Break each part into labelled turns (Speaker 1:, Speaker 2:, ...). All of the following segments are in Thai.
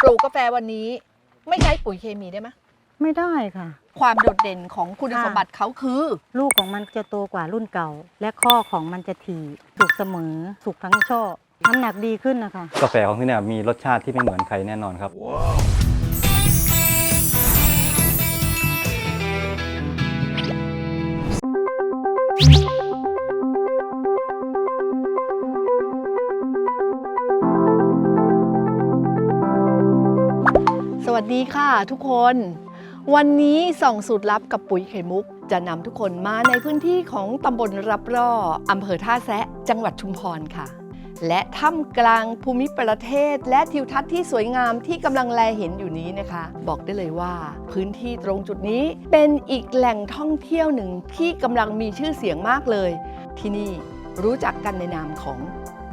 Speaker 1: ปลูกกาแฟวันนี้ ไม่ใช้ปุ๋ยเคมีได้ไหม
Speaker 2: ไม่ได้ค่ะ
Speaker 1: ความโดดเด่นของคุณ
Speaker 2: ค่ะ
Speaker 1: สมบัติเขาคือ
Speaker 2: ลูกของมันจะโตกว่ารุ่นเก่า และข้อของมันจะถี่สุกเสมอสุกทั้งช่อน้ำหนักดีขึ้นนะคะ
Speaker 3: กาแฟของที่เนี่ยมีรสชาติที่ไม่เหมือนใครแน่นอนครับ
Speaker 1: ค่ะทุกคน วันนี้ส่องสูตรลับกับปุ๋ยไข่มุก จะนำทุกคนมาในพื้นที่ของตำบลรับร่ออำเภอท่าแซะ จังหวัดชุมพรค่ะ และท่ามกลางภูมิประเทศ และทิวทัศน์ที่สวยงามที่กำลังแลเห็นอยู่นี้นะคะ บอกได้เลยว่า พื้นที่ตรงจุดนี้เป็นอีกแหล่งท่องเที่ยวหนึ่งที่กำลังมีชื่อเสียงมากเลย ที่นี่รู้จักกันในนามของ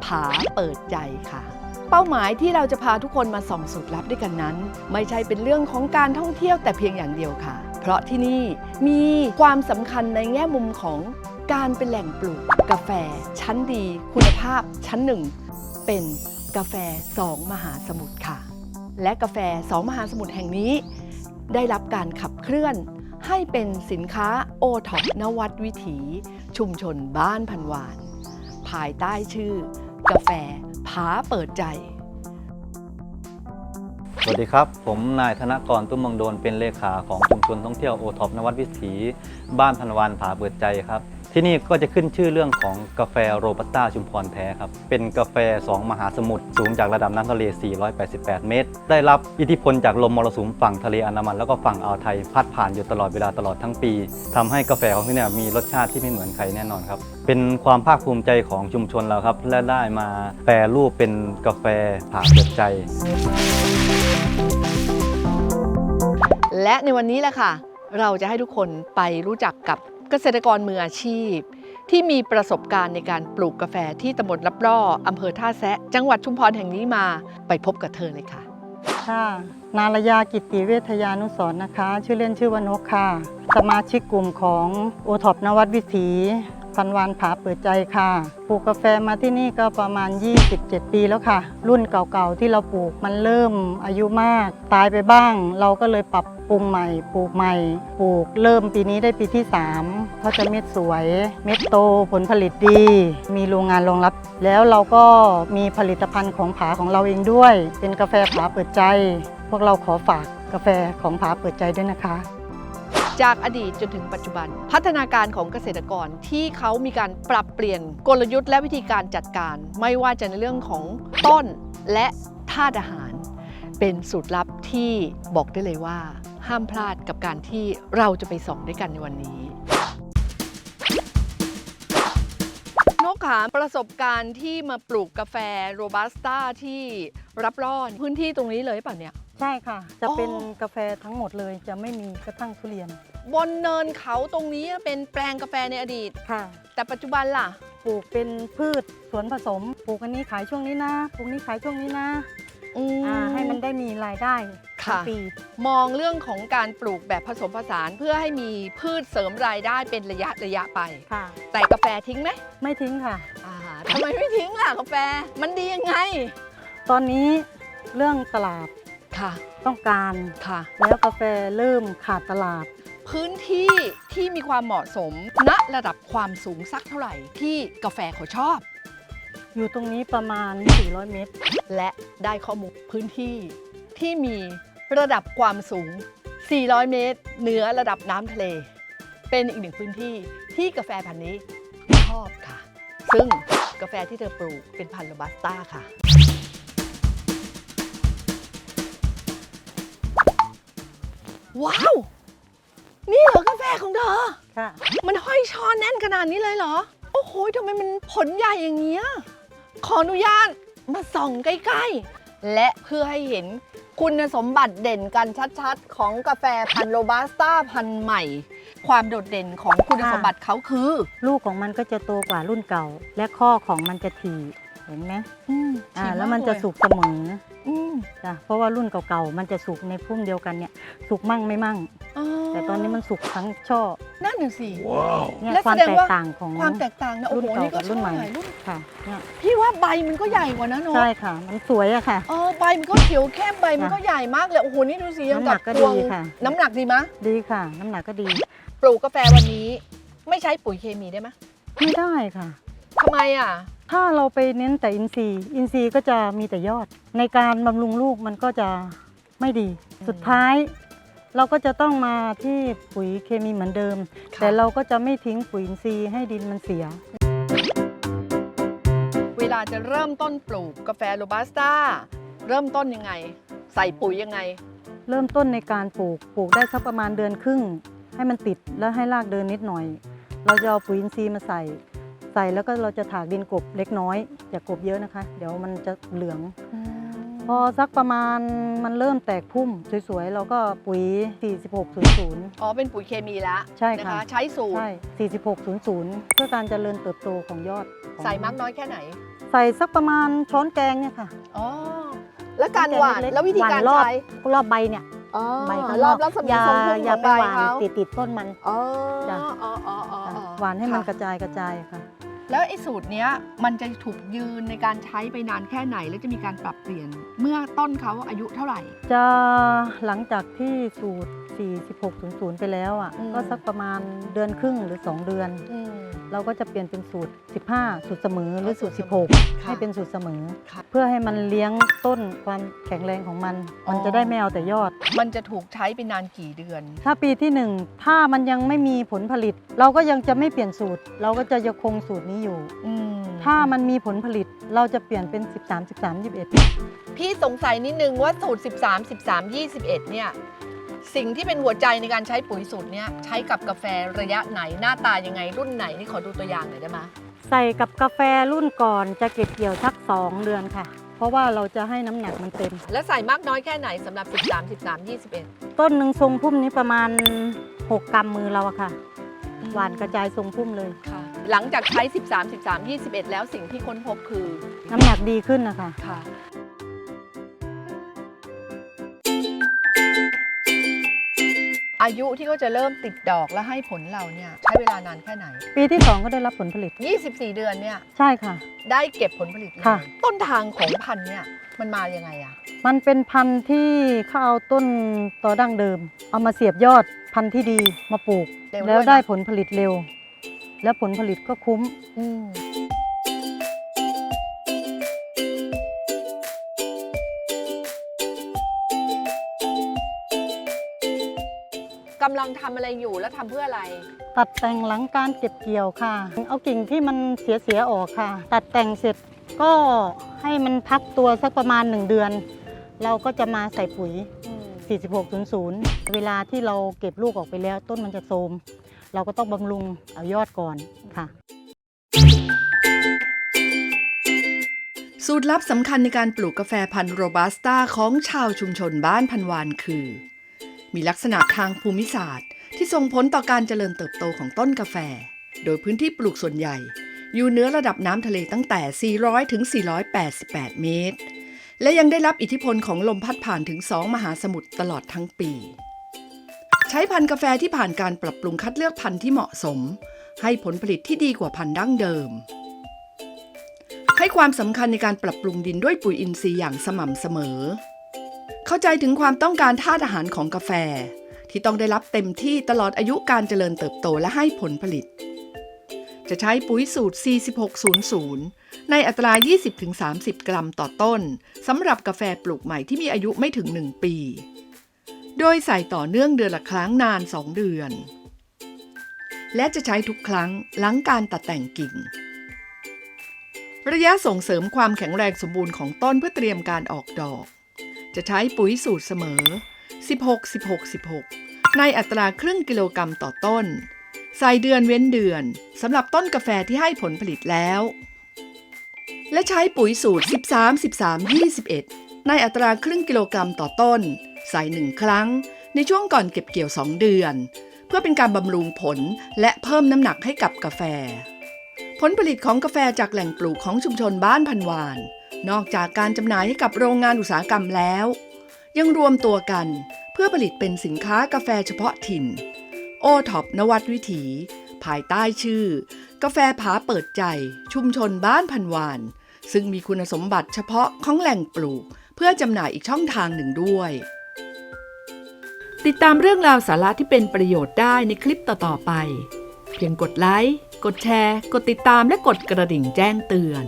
Speaker 1: ผาเปิดใจค่ะ เป้าหมายที่เราจะพาทุกคนมาส่องสูตรลับด้วยกันนั้น ไม่ใช่เป็นเรื่องของการท่องเที่ยวแต่เพียงอย่างเดียวค่ะ เพราะที่นี่มีความสำคัญในแง่มุมของการเป็นแหล่งปลูก กาแฟ ชั้นดี คุณภาพ ชั้นหนึ่งเป็นกาแฟสองมหาสมุทรค่ะ และกาแฟสองมหาสมุทรแห่งนี้ ได้รับการขับเคลื่อนให้เป็นสินค้าโอท็อปนวัดวิถี ชุมชนบ้านพันวาน ภายใต้ชื่อ กาแฟผาเปิดใจ
Speaker 3: สวัสดีครับ ผมนายธนกรตุ้มมังโดนเป็นเลขาของชุมชนท่องเที่ยวโอท็อปนวัดวิถี บ้านพันวานผาเปิดใจครับ ที่นี่ก็จะขึ้นชื่อเรื่องของกาแฟโรบัสต้าชุมพรแท้ครับ เป็นกาแฟ 2 มหาสมุทรสูงจากระดับน้ำทะเล 488 เมตร ได้รับอิทธิพลจากลมมรสุมฝั่งทะเลอันดามัน แล้วก็ฝั่งอ่าวไทยพัดผ่านอยู่ตลอดเวลาตลอดทั้งปีทำให้กาแฟของที่นี่มีรสชาติที่ไม่เหมือนใครแน่นอนครับ เป็นความภาคภูมิใจของชุมชนเราครับ และได้มาแปรรูปเป็นกาแฟผ่าเปิดใจ
Speaker 1: และในวันนี้แหละค่ะ เราจะให้ทุกคนไปรู้จักกับ เกษตรกรมืออาชีพ ที่มีประสบการณ์ในการปลูกกาแฟที่ตำบลรับร่ออำเภอท่าแซะ จังหวัดชุมพรแห่งนี้มาไปพบกับเธอเลยค่ะ
Speaker 2: ค่ะ นารยากิตติเวทยานุสรณ์นะคะ ชื่อเล่นชื่อว่านกค่ะ สมาชิกกลุ่มของโอท็อปนวัดวิถีพันวานผาเปิดใจค่ะ ปลูกกาแฟมาที่นี่ก็ประมาณ 27 ปีแล้วค่ะ รุ่นเก่าๆที่เราปลูกมันเริ่มอายุมาก ตายไปบ้าง เราก็เลยปรับ ปรุงใหม่ ปลูกใหม่ ปลูกเริ่มปีนี้ได้ปีที่3เขาจะเม็ดสวย เม็ดโตผลผลิตดี มีโรงงานรองรับ แล้วเราก็มีผลิตภัณฑ์ของผาของเราเองด้วย เป็นกาแฟผาเปิดใจ พวกเราขอฝากกาแฟของผาเปิดใจด้วยนะคะ
Speaker 1: จากอดีตจนถึงปัจจุบัน พัฒนาการของเกษตรกรที่เขามีการปรับเปลี่ยนกลยุทธ์และวิธีการจัดการ ไม่ว่าจะในเรื่องของต้นและธาตุอาหาร เป็นสูตรลับที่บอกได้เลยว่า ห้ามพลาดกับการที่เราจะไปส่องด้วยกันในวันนี้นกขาประสบการณ์ที่มาปลูกกาแฟโรบัสต้าที่รับรอดพื้นที่ตรงนี้เลยเปล่ะเนี่ย
Speaker 2: ใช่ค่ะ จะ
Speaker 1: อ๋อ
Speaker 2: เป็นกาแฟทั้งหมดเลย จะไม่มีกระทั่งทุเรียน
Speaker 1: บนเนินเขาตรงนี้เป็นแปลงกาแฟในอดีต
Speaker 2: ค่ะ
Speaker 1: แต่ปัจจุบันล่ะ
Speaker 2: ปลูกเป็นพืชสวนผสม ปลูกอันนี้ขายช่วงนี้นะ ปลูกนี้ขายช่วงนี้นะ
Speaker 1: อืม
Speaker 2: อ่าให้มันได้มีรายได้ทั้ง
Speaker 1: ค่ะ
Speaker 2: ปี
Speaker 1: มองเรื่องของการปลูกแบบผสมผสานเพื่อให้มีพืชเสริมรายได้เป็นระยะระยะไป
Speaker 2: ค่ะ
Speaker 1: แต่กาแฟทิ้งไหม
Speaker 2: ไม่ทิ้งค่ะ
Speaker 1: อ่าทำไมไม่ทิ้งล่ะกาแฟ มันดียังไง
Speaker 2: ตอนนี้เรื่องตลาด
Speaker 1: ค่ะ
Speaker 2: ต้องการ
Speaker 1: ค่ะ
Speaker 2: แล้วกาแฟเริ่มขาดตลาด
Speaker 1: พื้นที่ที่มีความเหมาะสมณระดับความสูงสักเท่าไหร่ที่กาแฟเขาชอบ
Speaker 2: อยู่ตรงนี้ประมาณ 400 เมตร
Speaker 1: และได้ข้อมูลพื้นที่ที่มีระดับความสูง 400 เมตร เหนือระดับน้ำทะเล เป็นอีกหนึ่งพื้นที่ที่กาแฟพันธุ์นี้ชอบค่ะ ซึ่งกาแฟที่เธอปลูกเป็นพันธุ์โรบัสต้าค่ะ ว้าว นี่เหรอกาแฟของเธอ
Speaker 2: ค่ะ
Speaker 1: มันห้อยช้อนแน่นขนาดนี้เลยเหรอ โอ้โหทำไมมันผลใหญ่อย่างเงี้ย ขออนุญาตมาส่องใกล้ๆ และเพื่อให้เห็นคุณสมบัติเด่นกันชัดๆ ของกาแฟพันธุ์โรบัสต้าพันธุ์ใหม่ ความโดดเด่นของคุณ
Speaker 2: ค่ะ
Speaker 1: สมบัติเขาคือ
Speaker 2: ลูกของมันก็จะโตกว่ารุ่นเก่า และข้อของมันจะถี่เห็นไหม
Speaker 1: อืม
Speaker 2: อ่า
Speaker 1: ดีาก
Speaker 2: แล้วมันจะ
Speaker 1: เย
Speaker 2: สุกเสมอ
Speaker 1: อืม
Speaker 2: จ้ะเพราะว่ารุ่นเก่าๆมันจะสุกในพุ่มเดียวกันเนี่ย สุกมั่งไม่มั่ง
Speaker 1: อ๋อ
Speaker 2: แต่ตอนนี้มันสุกทั้งช่อ
Speaker 1: นั่นน่ะสิ
Speaker 2: เนี่ย
Speaker 1: และ
Speaker 2: ความ
Speaker 1: แสดง
Speaker 2: แตก
Speaker 1: ว่า
Speaker 2: ต่างของ
Speaker 1: ความแตกต่างนะโอ้
Speaker 2: รุ่น
Speaker 1: โห
Speaker 2: เก่า
Speaker 1: นี่ก็
Speaker 2: กับรุ่นใหม่
Speaker 1: ช่อรุ่น
Speaker 2: ค่ะเนี่ย
Speaker 1: พี่ว่าใบมันก็ใหญ่กว่านะเนาะ
Speaker 2: ใช่ค่ะ มันสวยอะค่ะ
Speaker 1: เออใบมันก็เขียวเข้มใบมัน
Speaker 2: ค่ะ
Speaker 1: ก็ใหญ่มากเลยโอ้โหนี่ดูสิยัง
Speaker 2: น้ำหนั
Speaker 1: กับ
Speaker 2: กก็
Speaker 1: พวง
Speaker 2: ดีค่ะ
Speaker 1: น้ำหนักดีมะ
Speaker 2: ดีค่ะ น้ำหนักก็ดี
Speaker 1: ปลูกกาแฟวันนี้ ไม่ใช้ปุ๋ยเคมีได้ไหม
Speaker 2: ไม่ได้ค่ะ
Speaker 1: ทำไมอะ
Speaker 2: ถ้าเราไปเน้นแต่อินทรีย์ อินทรีย์ก็จะมีแต่ยอด ในการบำรุงลูกมันก็จะไม่ดี สุดท้าย เราก็จะต้องมาที่ปุ๋ยเคมีเหมือนเดิม
Speaker 1: ค่ะ
Speaker 2: แต่เราก็จะไม่ทิ้งปุ๋ยอินทรีย์ให้ดินมันเสีย
Speaker 1: เวลาจะเริ่มต้นปลูกกาแฟโรบัสต้า เริ่มต้นยังไง ใส่ปุ๋ยยังไง
Speaker 2: เริ่มต้นในการปลูกปลูกได้สักประมาณเดือนครึ่ง ให้มันติดแล้วให้รากเดินนิดหน่อย เราจะเอาปุ๋ยอินทรีย์มาใส่ ใส่แล้วก็เราจะถากดินกบเล็กน้อยอย่ากบเยอะนะคะ เดี๋ยวมันจะเหลือง พอสักประมาณมันเริ่มแตกพุ่มสวยๆเราก็ปุ๋ย 4600
Speaker 1: อ๋อ เป็นปุ๋ยเคมีแล้ว
Speaker 2: ใช่
Speaker 1: นะ
Speaker 2: ค่ะ
Speaker 1: คะใช้สูตร
Speaker 2: ใช่ 4600 เพื่อการเจริญเติบโตของยอดของ
Speaker 1: ใส่มากน้อยแค่ไหน
Speaker 2: ใส่สักประมาณช้อนแกงเนี่ยค่ะ
Speaker 1: อ๋อ แล้วการหวาน
Speaker 2: เล็กๆ
Speaker 1: แล้ววิธีการ
Speaker 2: หวานรอบ
Speaker 1: ใช้
Speaker 2: รอบใบเนี่ย
Speaker 1: อ๋อ
Speaker 2: ใบข้าง
Speaker 1: ร
Speaker 2: น
Speaker 1: อ
Speaker 2: อบก
Speaker 1: รัศมี
Speaker 2: อย่า
Speaker 1: ทรงพุ่ม
Speaker 2: อย่า
Speaker 1: ของ
Speaker 2: ไป
Speaker 1: ใบ
Speaker 2: หวาน
Speaker 1: เขา
Speaker 2: ติดติดต้นมัน
Speaker 1: อ๋อ
Speaker 2: จ้ะ
Speaker 1: อ๋ออ๋ออ๋อ
Speaker 2: ค่ะ
Speaker 1: อ๋อ
Speaker 2: หวานให้มันก
Speaker 1: ค่ะ
Speaker 2: ระจายกระจายค่ะ
Speaker 1: แล้วไอ้สูตรเนี้ยมันจะถูกยืนในการใช้ไปนานแค่ไหน แล้วจะมีการปรับเปลี่ยนเมื่อต้นเขาอายุเท่าไหร่
Speaker 2: จะหลังจากที่สูตร 4600 ไปแล้วอะ
Speaker 1: อืม
Speaker 2: ก็สักประมาณเดือนครึ่งหรือ 2 เดือน
Speaker 1: อืม
Speaker 2: เราก็จะเปลี่ยนเป็นสูตร 15 สูตรเสมอหรือสูตร
Speaker 1: สูตรเสมอ
Speaker 2: 16
Speaker 1: ค่ะ
Speaker 2: ให้เป็นสูตรเสมอ
Speaker 1: ค่ะ
Speaker 2: เพื่อให้มันเลี้ยงต้นความแข็งแรงของมัน
Speaker 1: อ๋อ
Speaker 2: มันจะได้ไม่เอาแต่ยอด
Speaker 1: มันจะถูกใช้ไปนานกี่เดือน
Speaker 2: ถ้าปีที่ 1 ถ้ามันยังไม่มีผลผลิต เราก็ยังจะไม่เปลี่ยนสูตร เราก็จะยังคงสูตรนี้อยู่
Speaker 1: อืม
Speaker 2: ถ้ามันมีผลผลิตเราจะเปลี่ยนเป็น 13 13 21
Speaker 1: พี่สงสัยนิดนึงว่าสูตร 13 13 21 เนี่ย สิ่งที่เป็นหัวใจในการใช้ปุ๋ยสูตรเนี้ยใช้กับกาแฟระยะไหนหน้าตายังไงรุ่นไหนนี่ขอดูตัวอย่างหน่อยได้ไหม
Speaker 2: ใส่กับกาแฟรุ่นก่อนจะเก็บเกี่ยวสัก 2 เดือนค่ะ เพราะว่าเราจะให้น้ำหนักมันเต็ม
Speaker 1: แล้วใส่มากน้อยแค่ไหนสำหรับ 13 13 21
Speaker 2: ต้นหนึ่งทรงพุ่มนี้ประมาณ 6กำมือเราอะค่ะ หวานกระจายทรงพุ่มเลย
Speaker 1: ค่ะ หลังจากใช้ 13 13 21 แล้วสิ่งที่ค้นพบคือ
Speaker 2: น้ำหนักดีขึ้นนะคะ
Speaker 1: ค่ะ อายุที่เขาจะเริ่มติดดอกและให้ผลเราเนี่ยใช้เวลานานแค่ไหน
Speaker 2: ปีที่ 2 ก็ได้รับผลผลิต
Speaker 1: 24 เดือนเนี่ย
Speaker 2: ใช่ค่ะ
Speaker 1: ได้เก็บผลผลิตเลย
Speaker 2: ค่ะ
Speaker 1: ต้นทางของพันธุ์เนี่ยมันมายังไงอะ
Speaker 2: มันเป็นพันธุ์ที่เขาเอาต้นต่อดั้งเดิม เอามาเสียบยอดพันธุ์ที่ดีมาปลูก
Speaker 1: เร็ว
Speaker 2: แล้ว
Speaker 1: ด้วยนะ
Speaker 2: ได้ผลผลิตเร็ว แล้วผลผลิตก็คุ้ม
Speaker 1: อืมำลังทำอะไรอยู่แล้วทำเพื่ออะไร
Speaker 2: ตัดแต่งหลังการเก็บเกี่ยวค่ะ เอากิ่งที่มันเสียเสียๆออกค่ะ ตัดแต่งเสร็จก็ให้มันพักตัวสักประมาณ 1 เดือน เราก็จะมาใส่ปุ๋ย 4600 เวลาที่เราเก็บลูกออกไปแล้วต้นมันจะโทรมเราก็ต้องบำรุงเอายอดก่อนค่ะ
Speaker 1: สูตรลับสำคัญในการปลูกกาแฟพันธุ์โรบัสต้าของชาวชุมชนบ้านพันวานคือ มีลักษณะทางภูมิศาสตร์ ที่ส่งผลต่อการเจริญเติบโตของต้นกาแฟ โดยพื้นที่ปลูกส่วนใหญ่ อยู่เหนือระดับน้ำทะเลตั้งแต่ 400 ถึง 488 เมตร และยังได้รับอิทธิพลของลมพัดผ่านถึง 2 มหาสมุทรตลอดทั้งปี ใช้พันธุ์กาแฟที่ผ่านการปรับปรุงคัดเลือกพันธุ์ที่เหมาะสม ให้ผลผลิตที่ดีกว่าพันธุ์ดั้งเดิมให้ความสำคัญในการปรับปรุงดินด้วยปุ๋ยอินทรีย์อย่างสม่ำเสมอ เข้าใจถึงความต้องการธาตุอาหารของกาแฟ ที่ต้องได้รับเต็มที่ตลอดอายุการเจริญเติบโตและให้ผลผลิต จะใช้ปุ๋ยสูตร 4600 ในอัตรา 20-30 กรัมต่อต้นสำหรับกาแฟปลูกใหม่ที่มีอายุไม่ถึง 1 ปี โดยใส่ต่อเนื่องเดือนละครั้งนาน 2 เดือน และจะใช้ทุกครั้งหลังการตัดแต่งกิ่งระยะส่งเสริมความแข็งแรงสมบูรณ์ของต้นเพื่อเตรียมการออกดอก จะใช้ปุ๋ยสูตรเสมอ 16 16 16 ในอัตราครึ่งกิโลกรัมต่อต้น ใส่เดือนเว้นเดือนสำหรับต้นกาแฟที่ให้ผลผลิตแล้ว และใช้ปุ๋ยสูตร 13 13 21 ในอัตราครึ่งกิโลกรัมต่อต้น ใส่หนึ่งครั้ง ในช่วงก่อนเก็บเกี่ยว 2 เดือน เพื่อเป็นการบำรุงผลและเพิ่มน้ำหนักให้กับกาแฟ ผลผลิตของกาแฟจากแหล่งปลูกของชุมชนบ้านพันวาน นอกจากการจำหน่ายให้กับโรงงานอุตสาหกรรมแล้ว ยังรวมตัวกันเพื่อผลิตเป็นสินค้ากาแฟเฉพาะถิ่น โอท็อปนวัดวิถี ภายใต้ชื่อ กาแฟผาเปิดใจ ชุมชนบ้านพันวาน ซึ่งมีคุณสมบัติเฉพาะของแหล่งปลูก เพื่อจำหน่ายอีกช่องทางหนึ่งด้วย ติดตามเรื่องราวสาระที่เป็นประโยชน์ได้ในคลิปต่อๆไป เพียงกดไลค์กดแชร์ กดติดตามและกดกระดิ่งแจ้งเตือน